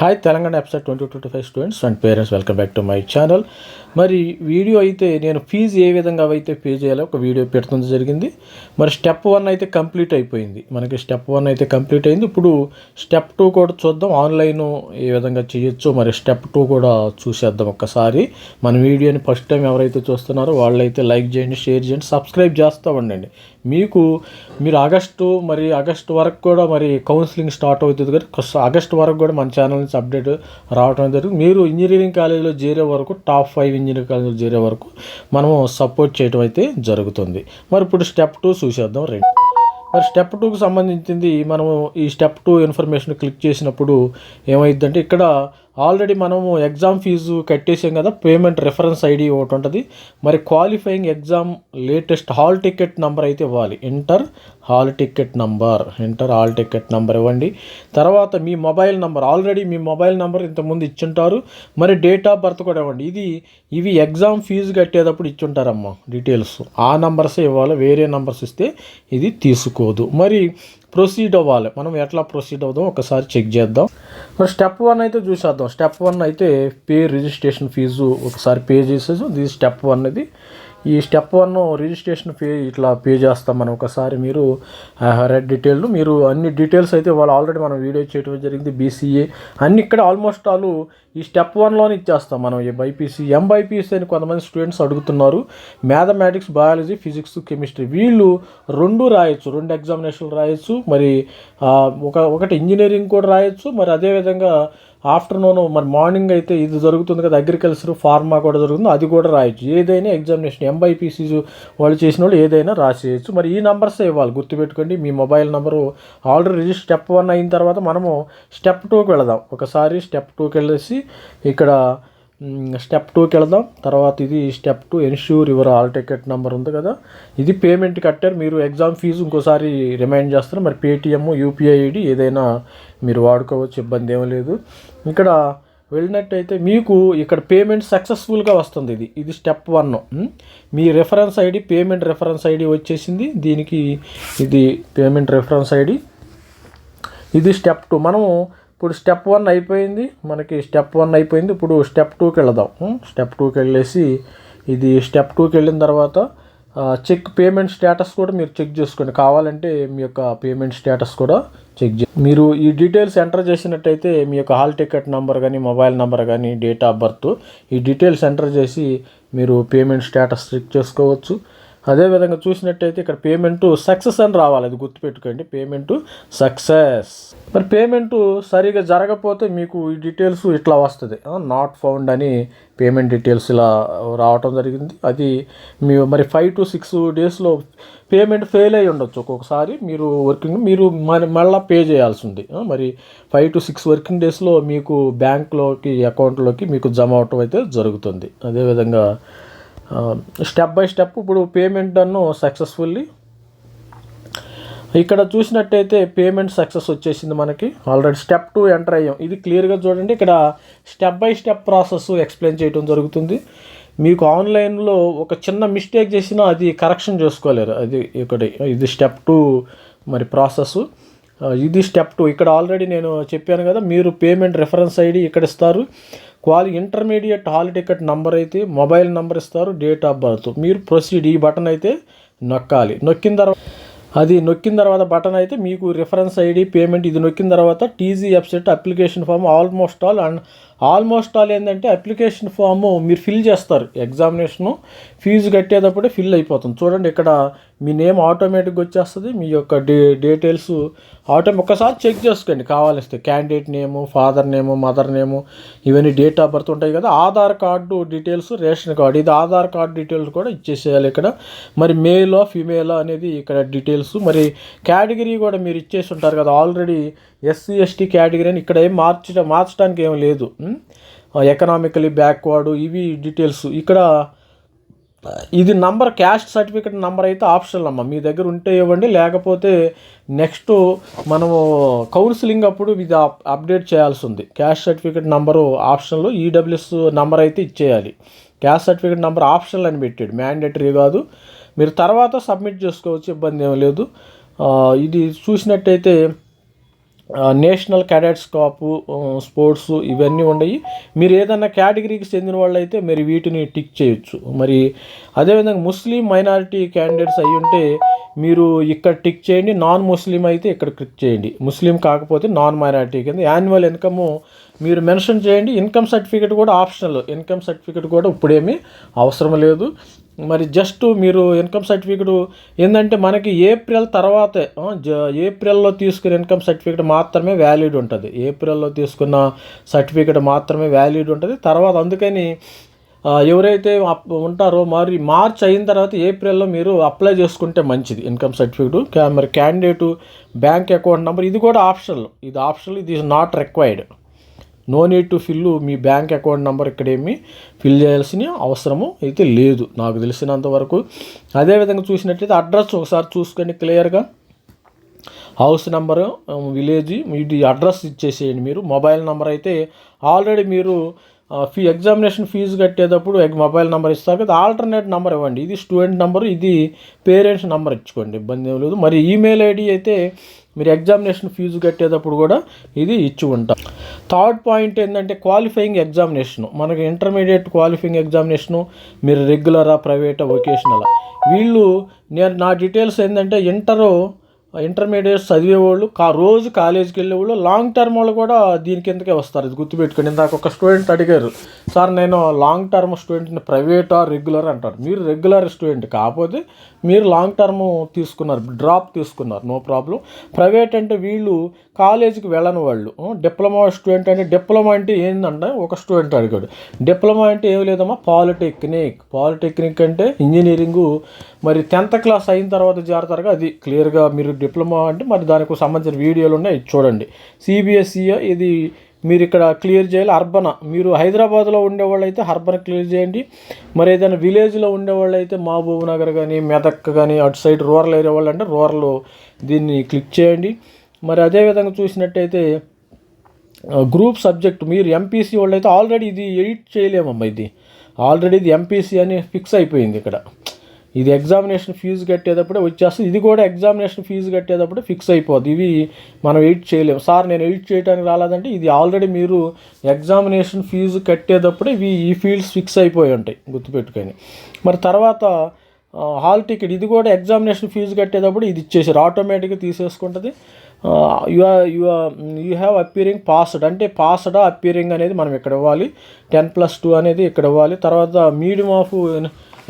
Hi Telangana episode twenty twenty five students and parents welcome back to my channel మరి video అయితే నేను fee ఏ విధంగా అయితే pay చేయాలో ఒక వీడియో పెడుతుంది జరిగింది. మరి స్టెప్ వన్ అయితే కంప్లీట్ అయిపోయింది. మనకి స్టెప్ వన్ అయితే కంప్లీట్ అయింది. ఇప్పుడు స్టెప్ టూ కూడా చూద్దాం. ఆన్లైన్ ఏ విధంగా చేయొచ్చో? మరి స్టెప్ టూ కూడా చూసేద్దాం ఒక్కసారి. మన వీడియోని ఫస్ట్ టైం ఎవరైతే చూస్తున్నారో వాళ్ళైతే లైక్ చేయండి షేర్ చేయండి సబ్స్క్రైబ్ చేస్తూ ఉండండి. మీకు మీరు ఆగస్టు మరి ఆగస్టు వరకు కూడా మరి కౌన్సిలింగ్ స్టార్ట్ అవుతుంది కదా. ఆగస్ట్ ఆగస్టు వరకు కూడా మన ఛానల్ నుంచి అప్డేట్ రావడం జరుగుతుంది. మీరు ఇంజనీరింగ్ కాలేజీలో చేరే వరకు టాప్ ఫైవ్ ఇంజనీరింగ్ కాలేజీలో చేరే వరకు మనము సపోర్ట్ చేయడం అయితే జరుగుతుంది. మరి ఇప్పుడు స్టెప్ టూ చూసేద్దాం రెండు. మరి స్టెప్ టూకి సంబంధించింది మనము ఈ స్టెప్ టూ ఇన్ఫర్మేషన్ క్లిక్ చేసినప్పుడు ఏమైందంటే ఇక్కడ ఆల్రెడీ మనము ఎగ్జామ్ ఫీజు కట్టేసాం కదా పేమెంట్ రెఫరెన్స్ ఐడి ఒకటి ఉంటుంది. మరి qualifying exam latest hall ticket number అయితే ఇవ్వాలి. Inter hall ticket number inter hall ticket number ఇవ్వండి. తర్వాత మీ మొబైల్ నెంబర్ ఆల్రెడీ మీ మొబైల్ నెంబర్ ఇంతకుముందు ఇచ్చుంటారు. మరి డేట్ ఆఫ్ బర్త్ కూడా ఇవ్వండి. ఇది ఇవి ఎగ్జామ్ ఫీజు కట్టేటప్పుడు ఇచ్చుంటారమ్మా డీటెయిల్స్. ఆ నంబర్సే ఇవ్వాలి వేరే నంబర్స్ ఇస్తే ఇది తీసుకోదు. మరి ప్రొసీడ్ అవ్వాలి. మనం ఎట్లా ప్రొసీడ్ అవుదాం? ఒకసారి చెక్ చేద్దాం. మరి స్టెప్ వన్ అయితే చూసేద్దాం. స్టెప్ వన్ అయితే పే రిజిస్ట్రేషన్ ఫీజు ఒకసారి పే చేసేసి ఇది స్టెప్ వన్ ఇది. ఈ స్టెప్ వన్ రిజిస్ట్రేషన్ పే ఇట్లా పే చేస్తాం మనం ఒకసారి మీరు రెడ్ డీటెయిల్ మీరు అన్ని డీటెయిల్స్ అయితే వాళ్ళు ఆల్రెడీ మనం వీడియో చేయడం జరిగింది బీసీఏ అన్ని ఇక్కడ ఆల్మోస్ట్ ఆల్ ఈ స్టెప్ వన్లోనే ఇచ్చేస్తాం మనం. ఈ బైపీసీ ఎం బైపీసీ అని కొంతమంది స్టూడెంట్స్ అడుగుతున్నారు. మ్యాథమెటిక్స్ బయాలజీ ఫిజిక్స్ కెమిస్ట్రీ వీళ్ళు రెండు రాయొచ్చు రెండు ఎగ్జామినేషన్లు రాయొచ్చు. మరి ఒక ఒకటి ఇంజనీరింగ్ కూడా రాయొచ్చు. మరి అదేవిధంగా ఆఫ్టర్నూన్ మరి మార్నింగ్ అయితే ఇది జరుగుతుంది కదా అగ్రికల్చర్ ఫార్మా కూడా జరుగుతుంది అది కూడా రాయొచ్చు. ఏదైనా ఎగ్జామినేషన్ ఎంబైపీసీ వాళ్ళు చేసిన వాళ్ళు ఏదైనా రాసేయచ్చు. మరి ఈ నెంబర్సే ఇవ్వాలి గుర్తుపెట్టుకోండి. మీ mobile number already register step one అయిన తర్వాత మనము స్టెప్ టూకి వెళదాం. ఒకసారి స్టెప్ టూకి వెళ్ళేసి ఇక్కడ స్టెప్ టూకి వెళదాం. తర్వాత ఇది step two ensure your all ticket number ఉంది కదా. ఇది పేమెంట్ కట్టారు. మీరు ఎగ్జామ్ ఫీజు ఇంకోసారి రిమైండ్ చేస్తారు. మరి పేటిఎమ్ యూపీఐ ఐడి ఏదైనా మీరు వాడుకోవచ్చు ఇబ్బంది ఏమీ లేదు. ఇక్కడ వెళ్ళినట్టయితే మీకు ఇక్కడ పేమెంట్ సక్సెస్ఫుల్గా వస్తుంది ఇది. ఇది స్టెప్ వన్. మీ reference ID payment reference ID వచ్చేసింది. దీనికి ఇది పేమెంట్ రెఫరెన్స్ ఐడి. ఇది స్టెప్ టూ. మనము ఇప్పుడు స్టెప్ వన్ అయిపోయింది. మనకి స్టెప్ వన్ అయిపోయింది. ఇప్పుడు స్టెప్ టూకి వెళదాం. స్టెప్ టూకి వెళ్ళేసి ఇది స్టెప్ టూకి వెళ్ళిన తర్వాత చెక్ పేమెంట్ స్టేటస్ కూడా మీరు చెక్ చేసుకోండి. కావాలంటే మీ యొక్క పేమెంట్ స్టేటస్ కూడా చెక్ చే మీరు ఈ డీటెయిల్స్ ఎంటర్ చేసినట్టయితే మీ యొక్క హాల్ టికెట్ నెంబర్ కానీ మొబైల్ నెంబర్ కానీ డేట్ ఆఫ్ బర్త్ ఈ డీటెయిల్స్ ఎంటర్ చేసి మీరు పేమెంట్ స్టేటస్ చెక్ చేసుకోవచ్చు. అదేవిధంగా చూసినట్టయితే ఇక్కడ పేమెంట్ సక్సెస్ అని రావాలి అది గుర్తుపెట్టుకోండి. Payment success. మరి పేమెంట్ సరిగా జరగకపోతే మీకు ఈ డీటెయిల్స్ ఇట్లా వస్తుంది. నాట్ ఫౌండ్ అని పేమెంట్ డీటెయిల్స్ ఇలా రావటం జరిగింది. అది మీ మరి ఫైవ్ టు సిక్స్ డేస్లో పేమెంట్ ఫెయిల్ అయ్యి ఉండొచ్చు. ఒక్కొక్కసారి మీరు వర్కింగ్ మీరు మరి మళ్ళీ పే చేయాల్సి ఉంది. మరి ఫైవ్ టు సిక్స్ వర్కింగ్ డేస్లో మీకు బ్యాంక్లోకి అకౌంట్లోకి మీకు జమ అవటం అయితే జరుగుతుంది. అదేవిధంగా స్టెప్ బై స్టెప్ ఇప్పుడు పేమెంట్ అನ್ನು సక్సెస్ఫుల్లీ ఇక్కడ చూసినట్టయితే పేమెంట్ సక్సెస్ వచ్చేసింది మనకి. ఆల్రెడీ స్టెప్ టూ ఎంటర్ అయ్యాం. ఇది క్లియర్గా చూడండి. ఇక్కడ step by step process explain చేయడం జరుగుతుంది. మీకు ఆన్లైన్లో ఒక చిన్న మిస్టేక్ చేసినా అది కరెక్షన్ చేసుకోలేరు. అది ఇక్కడ ఇది స్టెప్ టూ మరి ప్రాసెస్ ఇది స్టెప్ టూ ఇక్కడ ఆల్రెడీ నేను చెప్పాను కదా మీరు పేమెంట్ రెఫరెన్స్ ఐడి ఇక్కడ ఇస్తారు. Quali intermediate hall ticket number అయితే మొబైల్ నంబర్ ఇస్తారు డేట్ ఆఫ్ బర్త్. మీరు ప్రొసీడ్ ఈ బటన్ అయితే నొక్కాలి. నొక్కిన తర్వాత అది నొక్కిన తర్వాత బటన్ అయితే మీకు రిఫరెన్స్ ఐడి పేమెంట్ ఇది నొక్కిన తర్వాత TG website application form almost all and almost all ఏంటంటే అప్లికేషన్ ఫామ్ మీరు ఫిల్ చేస్తారు ఎగ్జామినేషను. ఫీజు కట్టేటప్పుడే ఫిల్ అయిపోతుంది. చూడండి ఇక్కడ మీ నేమ్ ఆటోమేటిక్గా వచ్చేస్తుంది. మీ యొక్క డే డీటెయిల్స్ ఆటో ఒక్కసారి చెక్ చేసుకోండి. కావాలిస్తే candidate name father name mother name ఇవన్నీ డేట్ ఆఫ్ బర్త్ ఉంటాయి కదా. Aadhaar card details ration card. ఇది ఆధార్ కార్డు డీటెయిల్స్ కూడా ఇచ్చేసేయాలి ఇక్కడ. మరి మేలో ఫిమేల్ అనేది ఇక్కడ డీటెయిల్స్. మరి కేటగిరీ కూడా మీరు ఇచ్చేసి ఉంటారు కదా. ఆల్రెడీ ఎస్సీ ఎస్టీ కేటగిరీ అని ఇక్కడ ఏం మార్చడం మార్చడానికి ఏం లేదు. ఎకనామికలీ బ్యాక్వర్డ్ ఇవి డీటెయిల్స్ ఇక్కడ ఇది నంబర్ క్యాస్ట్ సర్టిఫికేట్ నంబర్ అయితే ఆప్షనల్ అమ్మ. మీ దగ్గర ఉంటే ఇవ్వండి లేకపోతే నెక్స్ట్ మనము కౌన్సిలింగ్ అప్పుడు ఇది అప్డేట్ చేయాల్సి ఉంది. క్యాస్ట్ సర్టిఫికేట్ నంబరు ఆప్షన్లు ఈడబ్ల్యూఎస్ నంబర్ అయితే ఇచ్చేయాలి. క్యాస్ట్ సర్టిఫికేట్ నంబర్ ఆప్షనల్ అని పెట్టాడు. మ్యాండేటరీ కాదు. మీరు తర్వాత సబ్మిట్ చేసుకోవచ్చు ఇబ్బంది ఏం లేదు. ఇది చూసినట్టయితే నేషనల్ క్యాడెట్స్ కాపు స్పోర్ట్స్ ఇవన్నీ ఉన్నాయి మీరు ఏదన్నా కేటగిరీకి చెందిన వాళ్ళు అయితే మీరు వీటిని టిక్ చేయొచ్చు. మరి అదేవిధంగా ముస్లిం మైనారిటీ క్యాండిడేట్స్ అయి ఉంటే మీరు ఇక్కడ టిక్ చేయండి నాన్ ముస్లిం అయితే ఇక్కడ క్లిక్ చేయండి. ముస్లిం కాకపోతే నాన్ మైనారిటీ కింద. యాన్యువల్ ఇన్కమ్ మీరు మెన్షన్ చేయండి. ఇన్కమ్ సర్టిఫికేట్ కూడా ఆప్షనల్. ఇన్కమ్ సర్టిఫికేట్ కూడా ఇప్పుడేమీ అవసరం లేదు. మరి జస్ట్ మీరు ఇన్కమ్ సర్టిఫికేట్ ఏంటంటే మనకి ఏప్రిల్ తర్వాతే జ- ఏప్రిల్లో తీసుకున్న ఇన్కమ్ సర్టిఫికేట్ మాత్రమే వ్యాలిడ్ ఉంటుంది. ఏప్రిల్లో తీసుకున్న సర్టిఫికేట్ మాత్రమే వ్యాలిడ్ ఉంటుంది. తర్వాత అందుకని ఎవరైతే ఉంటారో మరి మార్చ్ అయిన తర్వాత ఏప్రిల్లో మీరు అప్లై చేసుకుంటే మంచిది ఇన్కమ్ సర్టిఫికేట్. మరి క్యాండిడేటు బ్యాంక్ అకౌంట్ నెంబర్ ఇది కూడా ఆప్షనల్. ఇది ఆప్షనల్ ఇది is not required no need to fill me bank account number ఇక్కడేమి ఫిల్ చేయాల్సిన అవసరము అయితే లేదు నాకు తెలిసినంత వరకు. అదేవిధంగా చూసినట్లయితే అడ్రస్ ఒకసారి చూసుకోండి క్లియర్గా. హౌస్ నెంబరు విలేజ్ ఇది అడ్రస్ ఇచ్చేసేయండి మీరు. మొబైల్ నెంబర్ అయితే ఆల్రెడీ మీరు ఫీ ఎగ్జామినేషన్ ఫీజు కట్టేటప్పుడు మొబైల్ నెంబర్ ఇస్తారు కదా ఆల్టర్నేట్ నెంబర్ ఇవ్వండి. ఇది స్టూడెంట్ నెంబర్ ఇది పేరెంట్స్ నెంబర్ ఇచ్చుకోండి ఇబ్బంది ఏం లేదు. మరి ఈమెయిల్ ఐడి అయితే మీరు ఎగ్జామినేషన్ ఫీజు కట్టేటప్పుడు కూడా ఇది ఇచ్చి ఉంటాం. థర్డ్ పాయింట్ ఏంటంటే క్వాలిఫైయింగ్ ఎగ్జామినేషను మనకి ఇంటర్మీడియట్ క్వాలిఫైయింగ్ ఎగ్జామినేషను మీరు రెగ్యులరా ప్రైవేటా వొకేషనలా వీళ్ళు నేను నా డీటెయిల్స్ ఏంటంటే ఇంటరు ఇంటర్మీడియట్ చదివేవాళ్ళు కా రోజు కాలేజీకి వెళ్ళేవాళ్ళు లాంగ్ టర్మ్ వాళ్ళు కూడా దీని కిందకే వస్తారు. ఇది గుర్తుపెట్టుకోండి. ఇందాక ఒక స్టూడెంట్ అడిగారు సార్ నేను లాంగ్ టర్మ్ స్టూడెంట్ని ప్రైవేట్ ఆర్ రెగ్యులర్ అంటారు. మీరు రెగ్యులర్ స్టూడెంట్ కాకపోతే మీరు లాంగ్ టర్మ్ తీసుకున్నారు డ్రాప్ తీసుకున్నారు నో ప్రాబ్లం ప్రైవేట్ అంటే వీళ్ళు కాలేజీకి వెళ్ళని వాళ్ళు. డిప్లొమా స్టూడెంట్ అంటే డిప్లొమా అంటే ఏంటంటే ఒక స్టూడెంట్ అడిగాడు. డిప్లొమా అంటే ఏం లేదమ్మా పాలిటెక్నిక్ పాలిటెక్నిక్ అంటే ఇంజనీరింగు మరి టెన్త్ క్లాస్ అయిన తర్వాత జారుతారుగా అది క్లియర్గా మీరు డిప్లొమా అంటే మరి దానికి సంబంధించిన వీడియోలు ఉన్నాయి చూడండి. సిబిఎస్ఈ ఇది మీరు ఇక్కడ క్లియర్ చేయాలి. అర్బన్ మీరు హైదరాబాద్లో ఉండేవాళ్ళు అయితే అర్బన్ క్లియర్ చేయండి. మరి ఏదైనా విలేజ్లో ఉండేవాళ్ళు అయితే మహబూబ్ నగర్ కానీ మెదక్ కానీ అటు సైడ్ రూరల్ ఏరియా వాళ్ళు అంటే రూరల్ దీన్ని క్లిక్ చేయండి. మరి అదేవిధంగా చూసినట్టయితే గ్రూప్ సబ్జెక్ట్ మీరు ఎంపీసీ వాళ్ళు అయితే ఆల్రెడీ ఇది ఎడిట్ చేయలేమమ్మా ఇది. ఆల్రెడీ ఇది ఎంపీసీ అని ఫిక్స్ అయిపోయింది ఇక్కడ. ఇది ఎగ్జామినేషన్ ఫీజు కట్టేటప్పుడే వచ్చేస్తుంది. ఇది కూడా ఎగ్జామినేషన్ ఫీజు కట్టేటప్పుడే ఫిక్స్ అయిపోద్ది. ఇవి మనం ఎయిట్ చేయలేము. సార్ నేను ఎయిట్ చేయడానికి రాలేదంటే ఇది ఆల్రెడీ మీరు ఎగ్జామినేషన్ ఫీజు కట్టేటప్పుడే ఇవి ఈ ఫీల్డ్స్ ఫిక్స్ అయిపోయి ఉంటాయి. గుర్తుపెట్టుకొని మరి తర్వాత హాల్ టికెట్ ఇది కూడా ఎగ్జామినేషన్ ఫీజు కట్టేటప్పుడు ఇది ఇచ్చేసారు. ఆటోమేటిక్గా తీసేసుకుంటుంది. You you you have appearing passed అంటే పాస్డా అపీరింగ్ అనేది మనం ఇక్కడ ఇవ్వాలి. టెన్ ప్లస్ టూ అనేది ఇక్కడ ఇవ్వాలి. తర్వాత మీడియం ఆఫ్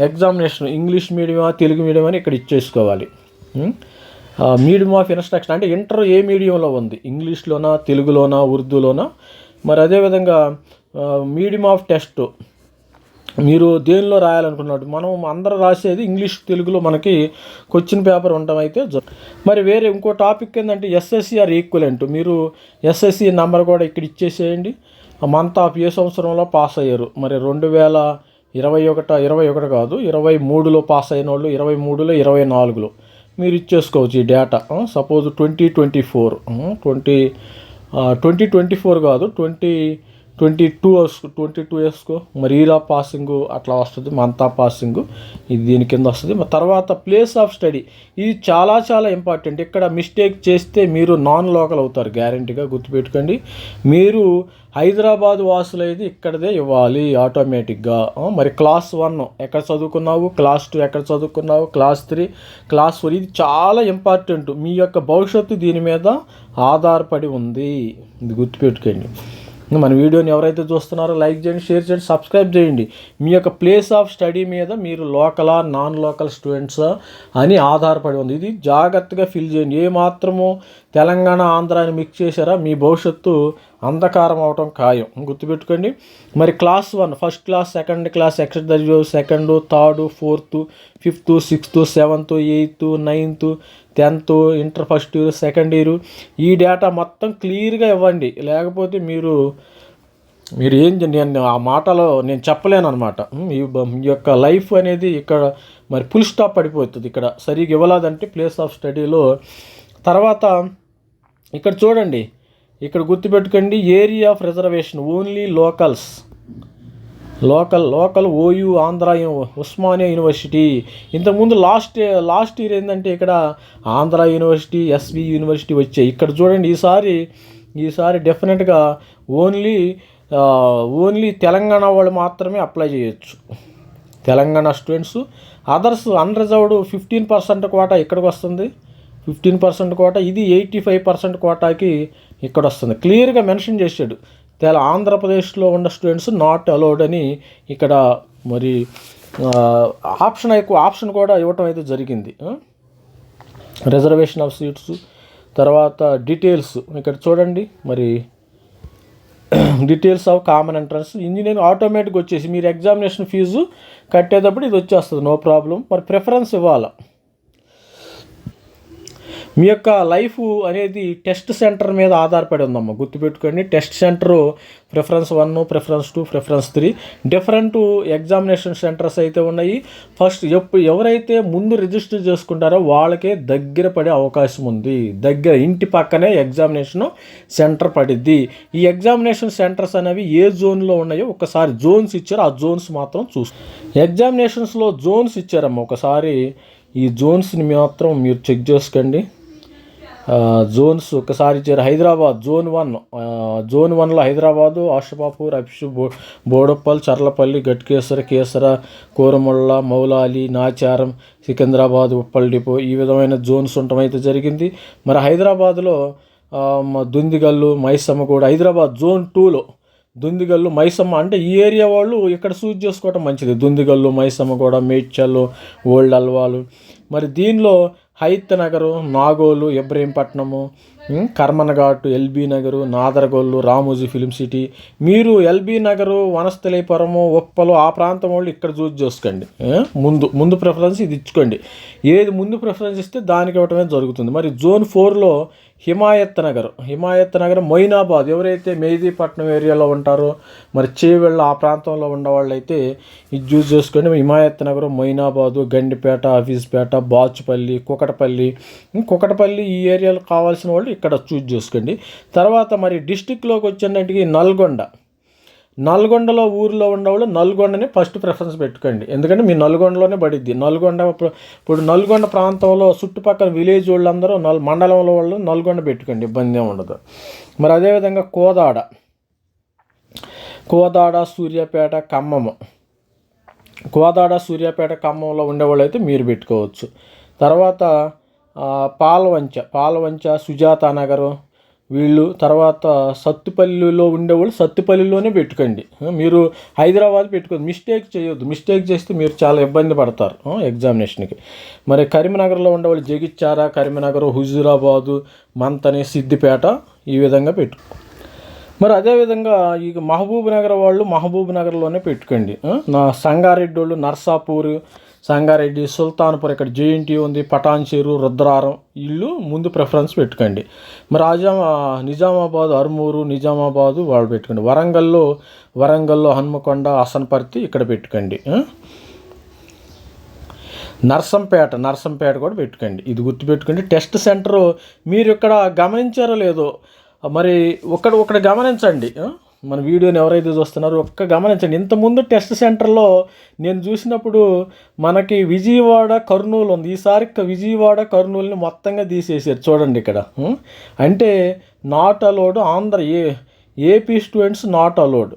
ఎగ్జామినేషన్ ఇంగ్లీష్ మీడియమా తెలుగు మీడియం అని ఇక్కడ ఇచ్చేసుకోవాలి. మీడియం ఆఫ్ ఇన్స్ట్రక్షన్ అంటే ఇంటర్ ఏ మీడియంలో ఉంది? ఇంగ్లీష్లోనా తెలుగులోనా ఉర్దూలోనా? మరి అదేవిధంగా మీడియం ఆఫ్ టెస్ట్ మీరు దేనిలో రాయాలనుకున్నట్టు మనం అందరూ రాసేది ఇంగ్లీష్ తెలుగులో మనకి క్వశ్చన్ పేపర్ ఉండటం అయితే జ- మరి వేరే ఇంకో టాపిక్ ఏంటంటే ఎస్ఎస్సి ఆర్ ఈక్వలెంట్. మీరు ఎస్ఎస్సి నెంబర్ కూడా ఇక్కడ ఇచ్చేసేయండి. మంత్ ఆఫ్ ఏ సంవత్సరంలో పాస్ అయ్యారు. మరి రెండు వేల ఇరవై ఒకట ఇరవై ఒకటి కాదు ఇరవై మూడులో పాస్ అయిన వాళ్ళు ఇరవై మూడులో ఇరవై నాలుగులో. మీరు ఇచ్చేసుకోవచ్చు ఈ data suppose twenty twenty four twenty twenty twenty four కాదు twenty twenty two twenty two ఇయర్స్కో మరి ఈరా పాసింగ్ అట్లా వస్తుంది మంతా పాసింగ్. ఇది దీని కింద వస్తుంది. మరి తర్వాత ప్లేస్ ఆఫ్ స్టడీ. ఇది చాలా చాలా ఇంపార్టెంట్. ఇక్కడ మిస్టేక్ చేస్తే మీరు నాన్ లోకల్ అవుతారు గ్యారంటీగా గుర్తుపెట్టుకోండి. మీరు హైదరాబాద్ వాసులు అయితే ఇక్కడదే ఇవ్వాలి ఆటోమేటిక్గా. మరి క్లాస్ వన్ ఎక్కడ చదువుకున్నావు? క్లాస్ టూ ఎక్కడ చదువుకున్నావు? Class three class four. ఇది చాలా ఇంపార్టెంట్. మీ యొక్క భవిష్యత్తు దీని మీద ఆధారపడి ఉంది. ఇది గుర్తుపెట్టుకోండి. మన వీడియోని ఎవరైతే చూస్తున్నారో లైక్ చేయండి షేర్ చేయండి సబ్స్క్రైబ్ చేయండి. మీ యొక్క ప్లేస్ ఆఫ్ స్టడీ మీద మీరు లోకలా నాన్ లోకల్ స్టూడెంట్సా అని ఆధారపడి ఉంది. ఇది జాగ్రత్తగా ఫిల్ చేయండి. ఏ మాత్రము తెలంగాణ ఆంధ్ర అని మిక్స్ చేశారా? మీ భవిష్యత్తు అంధకారం అవటం ఖాయం. గుర్తుపెట్టుకోండి. మరి class one first class second class extra second third fourth fifth sixth seventh eighth ninth tenth inter first year second year ఈ డేటా మొత్తం క్లియర్గా ఇవ్వండి. లేకపోతే మీరు మీరు ఏం నేను ఆ మాటలో నేను చెప్పలేను అనమాట ఈ యొక్క లైఫ్ అనేది ఇక్కడ మరి ఫుల్ స్టాప్ పడిపోతుంది. ఇక్కడ సరిగ్గా ఇవ్వలేదంటే ప్లేస్ ఆఫ్ స్టడీలో తర్వాత ఇక్కడ చూడండి. ఇక్కడ గుర్తుపెట్టుకోండి area of reservation only locals. Local local OU Andhra Osmania university. ఇంతకుముందు లాస్ట్ లాస్ట్ ఇయర్ ఏంటంటే ఇక్కడ ఆంధ్ర యూనివర్సిటీ ఎస్వి యూనివర్సిటీ వచ్చాయి. ఇక్కడ చూడండి ఈసారి ఈసారి డెఫినెట్గా ఓన్లీ ఓన్లీ తెలంగాణ వాళ్ళు మాత్రమే అప్లై చేయొచ్చు. Telangana students. Others unreserved fifteen percent quota ఇక్కడికి వస్తుంది. ఫిఫ్టీన్ పర్సెంట్ కోటా ఇది ఎయిటీ ఫైవ్ పర్సెంట్ కోటాకి ఇక్కడ వస్తుంది. క్లియర్గా మెన్షన్ చేశాడు. తెల ఆంధ్రప్రదేశ్లో ఉన్న స్టూడెంట్స్ నాట్ అలౌడ్ అని ఇక్కడ మరి ఆప్షన్ ఎక్కువ ఆప్షన్ కూడా ఇవ్వటం అయితే జరిగింది. రిజర్వేషన్ ఆఫ్ సీట్స్ తర్వాత డీటెయిల్స్ ఇక్కడ చూడండి. మరి details of common entrance engineering automatic వచ్చేసి మీరు ఎగ్జామినేషన్ ఫీజు కట్టేటప్పుడు ఇది వచ్చేస్తుంది నో ప్రాబ్లం. మరి ప్రిఫరెన్స్ ఇవ్వాలి? మీ యొక్క లైఫ్ అనేది టెస్ట్ సెంటర్ మీద ఆధారపడి ఉందమ్మా. గుర్తుపెట్టుకోండి test centre preference one preference two preference three. Different examination centres అయితే ఉన్నాయి. ఫస్ట్ ఎప్పు ఎవరైతే ముందు రిజిస్టర్ చేసుకుంటారో వాళ్ళకే దగ్గర పడే అవకాశం ఉంది. దగ్గర ఇంటి పక్కనే ఎగ్జామినేషన్ సెంటర్ పడిద్ది. ఈ ఎగ్జామినేషన్ సెంటర్స్ అనేవి ఏ జోన్లో ఉన్నాయో ఒకసారి జోన్స్ ఇచ్చారు. ఆ జోన్స్ మాత్రం చూసు ఎగ్జామినేషన్స్లో జోన్స్ ఇచ్చారమ్మా. ఒకసారి ఈ జోన్స్ని మాత్రం మీరు చెక్ చేసుకోండి. జోన్స్ ఒకసారి ఇచ్చారు హైదరాబాద్ జోన్ వన్. జోన్ వన్లో హైదరాబాదు ఆషపాపూర్ అప్షు బో బోడప్పల్ చర్లపల్లి గట్కేశ్వర కేసర కోరమొళ్ళ మౌలాలి నాచారం సికింద్రాబాద్ ఉప్పల్ డిపో ఈ విధమైన జోన్స్ ఉండటం అయితే జరిగింది. మరి హైదరాబాద్లో దుందిగల్లు మైసమ్మ కూడా హైదరాబాద్ జోన్ టూలో దుందిగల్లు మైసమ్మ అంటే ఈ ఏరియా వాళ్ళు ఇక్కడ చూజ్ చేసుకోవటం మంచిది. దుందిగల్లు మైసమ్మ కూడా మేడ్చల్లు ఓల్డ్ అల్వాలు. మరి దీనిలో Hayath Nagar Nagole Ibrahimpatnam Karmanghat Karmanghat LB Nagar Nadergul Ramoji film city. మీరు ఎల్బీ నగరు వనస్థలీపురము ఉప్పలు ఆ ప్రాంతం వాళ్ళు ఇక్కడ చూసి చేసుకోండి. ముందు ముందు ప్రిఫరెన్స్ ఇది ఇచ్చుకోండి. ఏది ముందు ప్రిఫరెన్స్ ఇస్తే దానికి ఇవ్వటమే జరుగుతుంది. మరి జోన్ ఫోర్లో హిమాయత్ నగర్ హిమాయత్ నగర్ మొయినాబాద్. ఎవరైతే మెహదీపట్నం ఏరియాలో ఉంటారో మరి చేవెళ్ళ ఆ ప్రాంతంలో ఉన్న అయితే ఇది చూస్ చేసుకొని హిమాయత్ నగర్ మొయినాబాదు గండిపేట హఫీజ్పేట బాచుపల్లి కుకటపల్లి కుకటపల్లి ఈ ఏరియాలో కావాల్సిన వాళ్ళు ఇక్కడ చూస్ చేసుకోండి. తర్వాత మరి డిస్టిక్లోకి వచ్చేటికి నల్గొండ. నల్గొండలో ఊరిలో ఉండేవాళ్ళు నల్గొండని ఫస్ట్ ప్రిఫరెన్స్ పెట్టుకోండి. ఎందుకంటే మీ నల్గొండలోనే పడిద్ది. నల్గొండ ఇప్పుడు నల్గొండ ప్రాంతంలో చుట్టుపక్కల విలేజ్ వాళ్ళందరూ నల్ మండలంలో వాళ్ళు నల్గొండ పెట్టుకోండి. ఇబ్బంది ఏమి ఉండదు. మరి అదేవిధంగా కోదాడ. కోదాడ సూర్యాపేట ఖమ్మము కోదాడ సూర్యాపేట ఖమ్మంలో ఉండేవాళ్ళు అయితే మీరు పెట్టుకోవచ్చు. తర్వాత పాలవంచ. పాలవంచ సుజాత నగరు వీళ్ళు తర్వాత సత్తుపల్లిలో ఉండేవాళ్ళు సత్తుపల్లిలోనే పెట్టుకోండి. మీరు హైదరాబాద్ పెట్టుకోండి మిస్టేక్ చేయొద్దు. మిస్టేక్ చేస్తే మీరు చాలా ఇబ్బంది పడతారు. ఎగ్జామినేషన్కి. మరి కరీంనగర్లో ఉండేవాళ్ళు జగిత్యార కరీంనగర్ హుజూరాబాదు మంతని సిద్దిపేట ఈ విధంగా పెట్టుకో మరి అదేవిధంగా ఈ మహబూబ్ నగర్ వాళ్ళు మహబూబ్ నగర్లోనే పెట్టుకోండి. నా సంగారెడ్డి వాళ్ళు నర్సాపూర్ సంగారెడ్డి సుల్తాన్పూర్ ఇక్కడ జేఎన్టీ ఉంది పటాన్చేరు రుద్రారం ఇల్లు ముందు ప్రిఫరెన్స్ పెట్టుకోండి. మరి ఆజామా నిజామాబాద్ అర్మూరు నిజామాబాదు వాళ్ళు పెట్టుకోండి. వరంగల్లో వరంగల్లో హన్మకొండ హసన్పర్తి ఇక్కడ పెట్టుకోండి నర్సంపేట నర్సంపేట కూడా పెట్టుకోండి. ఇది గుర్తుపెట్టుకోండి టెస్ట్ సెంటర్ మీరు ఇక్కడ గమనించారో లేదో మరి ఒకటి ఒకటి గమనించండి మన వీడియోని ఎవరైతే చూస్తున్నారో ఒక్క గమనించండి. ఇంతకుముందు టెస్ట్ సెంటర్లో నేను చూసినప్పుడు మనకి విజయవాడ కర్నూలు ఉంది. ఈసారి విజయవాడ కర్నూలుని మొత్తంగా తీసేసారు చూడండి ఇక్కడ. అంటే not allowed Andhra A AP students not allowed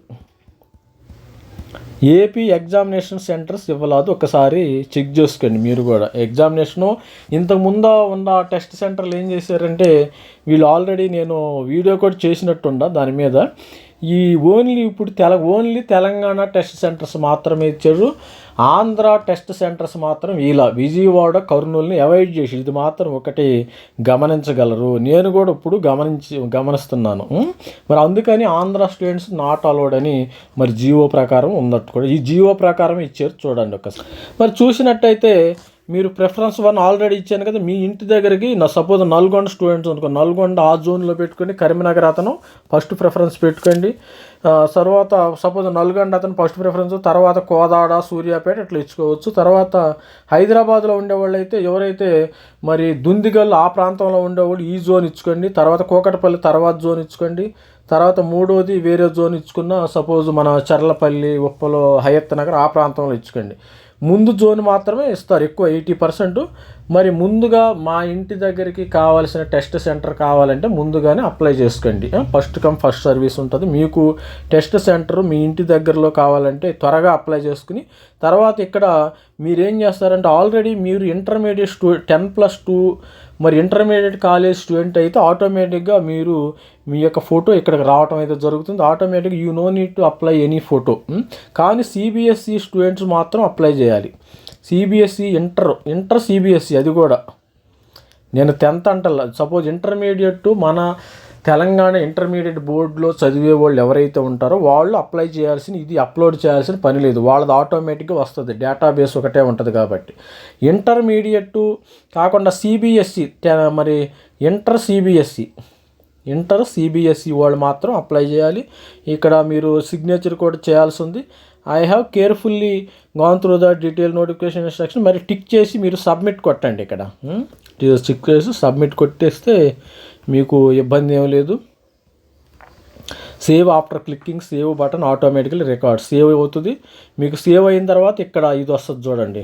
AP examination centres ఇవ్వలేదు. ఒకసారి చెక్ చేసుకోండి మీరు కూడా. ఎగ్జామినేషను ఇంతకు ముందు ఉన్న టెస్ట్ సెంటర్లు ఏం చేశారంటే వీళ్ళు ఆల్రెడీ నేను వీడియో కూడా చేసినట్టుండ దాని మీద. ఈ ఓన్లీ ఇప్పుడు తెల ఓన్లీ తెలంగాణ టెస్ట్ సెంటర్స్ మాత్రమే ఇచ్చారు. ఆంధ్ర టెస్ట్ సెంటర్స్ మాత్రం ఇలా విజయవాడ కర్నూలుని అవాయిడ్ చేసి ఇది మాత్రం ఒకటి గమనించగలరు. నేను కూడా ఇప్పుడు గమనించి గమనిస్తున్నాను. మరి అందుకని ఆంధ్ర స్టూడెంట్స్ నాట్ అలౌడ్ అని మరి జియో ప్రకారం ఉన్నట్టు కూడా ఈ జియో ప్రకారం ఇచ్చారు చూడండి ఒకసారి. మరి చూసినట్టయితే మీరు ప్రిఫరెన్స్ వన్ ఆల్రెడీ ఇచ్చాను కదా మీ ఇంటి దగ్గరికి నా సపోజ్ నల్గొండ స్టూడెంట్స్ అనుకో నల్గొండ ఆ జోన్లో పెట్టుకోండి కరీంనగర్ అతను ఫస్ట్ ప్రిఫరెన్స్ పెట్టుకోండి. తర్వాత సపోజ్ నల్గొండ అతను ఫస్ట్ ప్రిఫరెన్స్ తర్వాత కోదాడ సూర్యాపేట ఇట్లా ఇచ్చుకోవచ్చు. తర్వాత హైదరాబాద్లో ఉండేవాళ్ళు అయితే ఎవరైతే మరి దుందిగల్ ఆ ప్రాంతంలో ఉండేవాళ్ళు ఈ జోన్ ఇచ్చుకోండి. తర్వాత కోకటపల్లి తర్వాత జోన్ ఇచ్చుకోండి. తర్వాత మూడోది వేరే జోన్ ఇచ్చుకున్న సపోజ్ మన చర్లపల్లి ఉప్పలో హయత్ నగర్ ఆ ప్రాంతంలో ఇచ్చుకోండి. ముందు జోన్ మాత్రమే ఇస్తారు ఎక్కువ ఎయిటీ పర్సెంట్. మరి ముందుగా మా ఇంటి దగ్గరికి కావాల్సిన టెస్ట్ సెంటర్ కావాలంటే ముందుగానే అప్లై చేసుకోండి. ఫస్ట్ కమ్ ఫస్ట్ సర్వీస్ ఉంటుంది. మీకు టెస్ట్ సెంటర్ మీ ఇంటి దగ్గరలో కావాలంటే త్వరగా అప్లై చేసుకుని తర్వాత ఇక్కడ మీరేం చేస్తారంటే ఆల్రెడీ మీరు intermediate stu ten plus two మరి ఇంటర్మీడియట్ కాలేజ్ స్టూడెంట్ అయితే ఆటోమేటిక్గా మీరు మీ యొక్క ఫోటో ఇక్కడికి రావటం అయితే జరుగుతుంది. ఆటోమేటిక్గా you no need to apply any photo. కానీ సిబిఎస్ఈ స్టూడెంట్స్ మాత్రం అప్లై చేయాలి. సిబిఎస్ఈ ఇంటర్ ఇంటర్ సిబిఎస్ఈ అది కూడా. నేను టెన్త్ అంటల్లా సపోజ్ ఇంటర్మీడియట్ మన తెలంగాణ ఇంటర్మీడియట్ బోర్డులో చదివే వాళ్ళు ఎవరైతే ఉంటారో వాళ్ళు అప్లై చేయాల్సిన ఇది అప్లోడ్ చేయాల్సిన పని లేదు. వాళ్ళది ఆటోమేటిక్గా వస్తుంది. డేటాబేస్ ఒకటే ఉంటుంది కాబట్టి. ఇంటర్మీడియట్ కాకుండా సిబిఎస్సి మరి ఇంటర్ సిబిఎస్సి ఇంటర్ సిబిఎస్ఈ వాళ్ళు మాత్రం అప్లై చేయాలి. ఇక్కడ మీరు సిగ్నేచర్ కూడా చేయాల్సి ఉంది. I have carefully gone through the detail notification instruction మరి టిక్ చేసి మీరు సబ్మిట్ కొట్టండి ఇక్కడ. Hmm? టిక్ చేసి సబ్మిట్ కొట్టేస్తే మీకు ఇబ్బంది ఏం లేదు. Save after clicking save button automatically record save అవుతుంది. మీకు సేవ్ అయిన తర్వాత ఇక్కడ ఇది వస్తుంది చూడండి.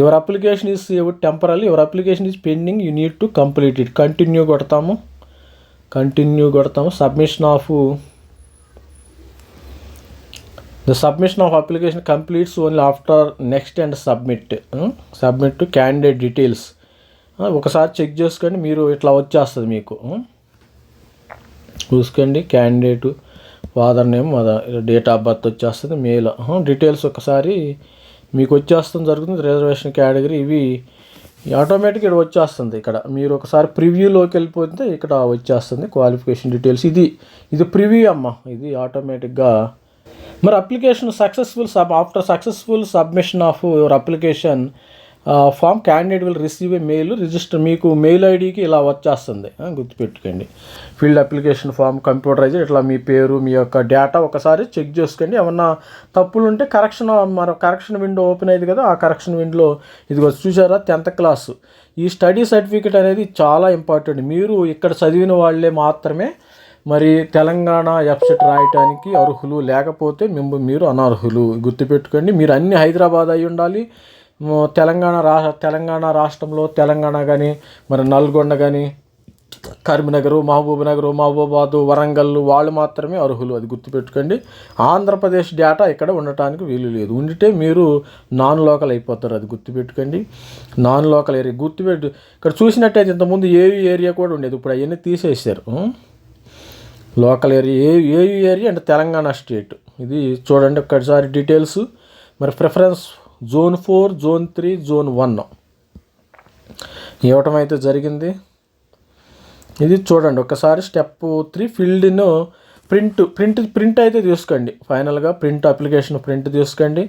Your application is save temporary your application is pending you need to complete it continue కొడతాము. Continue కొడతాము. Submission of the submission of application completes only after next and submit submit to candidate details ఒకసారి check చేసుకోండి మీరు ఇట్లా వచ్చేస్తుంది మీకు. Hmm? చూసుకోండి candidate father name date of birth వచ్చేస్తుంది male details ఒకసారి మీకు వచ్చేస్తుంది జరుగుతుంది రిజర్వేషన్ కేటగిరీ ఇవి ఆటోమేటిక్ ఇక్కడ వచ్చేస్తుంది ఇక్కడ. మీరు ఒకసారి ప్రివ్యూలోకి వెళ్ళిపోతే ఇక్కడ వచ్చేస్తుంది క్వాలిఫికేషన్ డీటెయిల్స్ ఇది ఇది ప్రివ్యూ అమ్మ. ఇది ఆటోమేటిక్గా మరి application successful sub after successful submission of your application form candidate will receive a mail register మీకు మెయిల్ ఐడికి ఇలా వచ్చేస్తుంది. గుర్తుపెట్టుకోండి. ఫీల్డ్ అప్లికేషన్ ఫామ్ కంప్యూటరైజ్ ఇట్లా మీ పేరు మీ యొక్క డేటా ఒకసారి చెక్ చేసుకోండి. ఏమన్నా తప్పులు ఉంటే కరెక్షన్ మన కరెక్షన్ విండో ఓపెన్ అయ్యింది కదా ఆ కరెక్షన్ విండోలో ఇదిగో చూసారా టెన్త్ క్లాస్ ఈ స్టడీ సర్టిఫికేట్ అనేది చాలా ఇంపార్టెంట్ మీరు ఇక్కడ చదివిన వాళ్ళే మాత్రమే మరి తెలంగాణ వెబ్సైట్ రాయటానికి అర్హులు లేకపోతే మేము మీరు అనర్హులు. గుర్తుపెట్టుకోండి మీరు అన్ని హైదరాబాద్ అయి ఉండాలి. తెలంగాణ రా తెలంగాణ రాష్ట్రంలో తెలంగాణ కానీ మరి నల్గొండ కానీ కరీంనగర్ మహబూబ్ నగర్ మహబూబాబాదు వరంగల్ వాళ్ళు మాత్రమే అర్హులు. అది గుర్తుపెట్టుకోండి. ఆంధ్రప్రదేశ్ డేటా ఇక్కడ ఉండటానికి వీలు లేదు. ఉండితే మీరు నాన్ లోకల్ అయిపోతారు. అది గుర్తుపెట్టుకోండి. నాన్ లోకల్ ఏరియా గుర్తుపెట్టు. ఇక్కడ చూసినట్టయితే ఇంతకుముందు ఏ ఏరియా కూడా ఉండేది. ఇప్పుడు అవన్నీ తీసేసారు లోకల్ ఏరియా ఏ ఏయు ఏరియా అంటే తెలంగాణ స్టేట్. ఇది చూడండి ఒక్కసారి డీటెయిల్స్. మరి preference zone four zone three zone one. ఇవ్వటం అయితే జరిగింది. ఇది చూడండి ఒకసారి స్టెప్ త్రీ. ఫీల్డ్ను ప్రింట్ ప్రింట్ ప్రింట్ అయితే తీసుకోండి. ఫైనల్గా ప్రింట్ అప్లికేషన్ ప్రింట్ తీసుకోండి.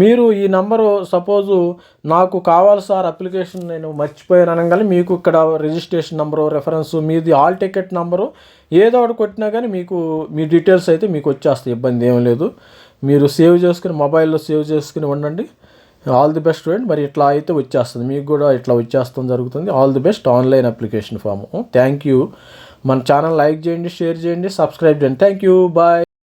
మీరు ఈ నంబరు సపోజు నాకు కావాలి సార్ అప్లికేషన్ నేను మర్చిపోయాను అనగానే మీకు ఇక్కడ రిజిస్ట్రేషన్ నెంబరు రెఫరెన్స్ మీది ఆల్ టికెట్ నెంబరు ఏదో ఒకటి కొట్టినా కానీ మీకు మీ డీటెయిల్స్ అయితే మీకు వచ్చేస్తాయి. ఇబ్బంది ఏం లేదు. మీరు సేవ్ చేసుకుని మొబైల్లో సేవ్ చేసుకుని ఉండండి. ఆల్ ది బెస్ట్ స్టూడెంట్ మరి ఇట్లా అయితే వచ్చేస్తుంది. మీకు కూడా ఇట్లా వచ్చేస్తాం జరుగుతుంది. All the best online application form thank you మన ఛానల్ లైక్ చేయండి షేర్ చేయండి సబ్స్క్రైబ్ చేయండి. Thank you bye